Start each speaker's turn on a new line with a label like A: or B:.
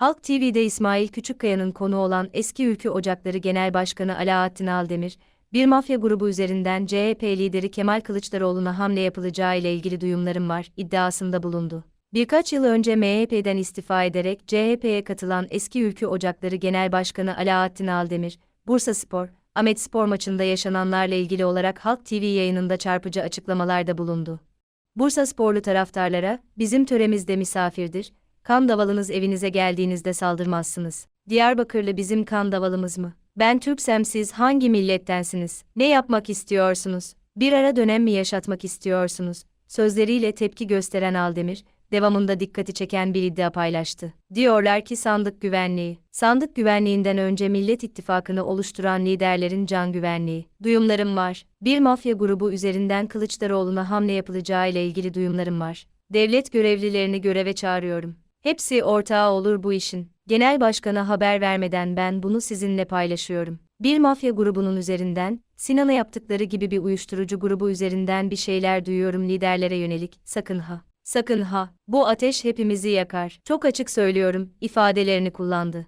A: Halk TV'de İsmail Küçükkaya'nın konu olan eski Ülkü Ocakları Genel Başkanı Alaaddin Aldemir, bir mafya grubu üzerinden CHP lideri Kemal Kılıçdaroğlu'na hamle yapılacağı ile ilgili duyumlarım var, iddiasında bulundu. Birkaç yıl önce MHP'den istifa ederek CHP'ye katılan eski Ülkü Ocakları Genel Başkanı Alaaddin Aldemir, Bursa Spor, Ahmet Spor maçında yaşananlarla ilgili olarak Halk TV yayınında çarpıcı açıklamalarda bulundu. Bursa sporlu taraftarlara, bizim töremizde misafirdir, kan davalınız evinize geldiğinizde saldırmazsınız. Diyarbakırlı bizim kan davalımız mı? Ben Türksem siz hangi millettensiniz? Ne yapmak istiyorsunuz? Bir ara dönem mi yaşatmak istiyorsunuz? Sözleriyle tepki gösteren Aldemir, devamında dikkati çeken bir iddia paylaştı. Diyorlar ki sandık güvenliği. Sandık güvenliğinden önce Millet İttifakı'nı oluşturan liderlerin can güvenliği. Duyumlarım var. Bir mafya grubu üzerinden Kılıçdaroğlu'na hamle yapılacağı ile ilgili duyumlarım var. Devlet görevlilerini göreve çağırıyorum. Hepsi ortağı olur bu işin. Genel başkana haber vermeden ben bunu sizinle paylaşıyorum. Bir mafya grubunun üzerinden, Sinan'a yaptıkları gibi bir uyuşturucu grubu üzerinden bir şeyler duyuyorum liderlere yönelik, sakın ha. Sakın ha, bu ateş hepimizi yakar. Çok açık söylüyorum, ifadelerini kullandı.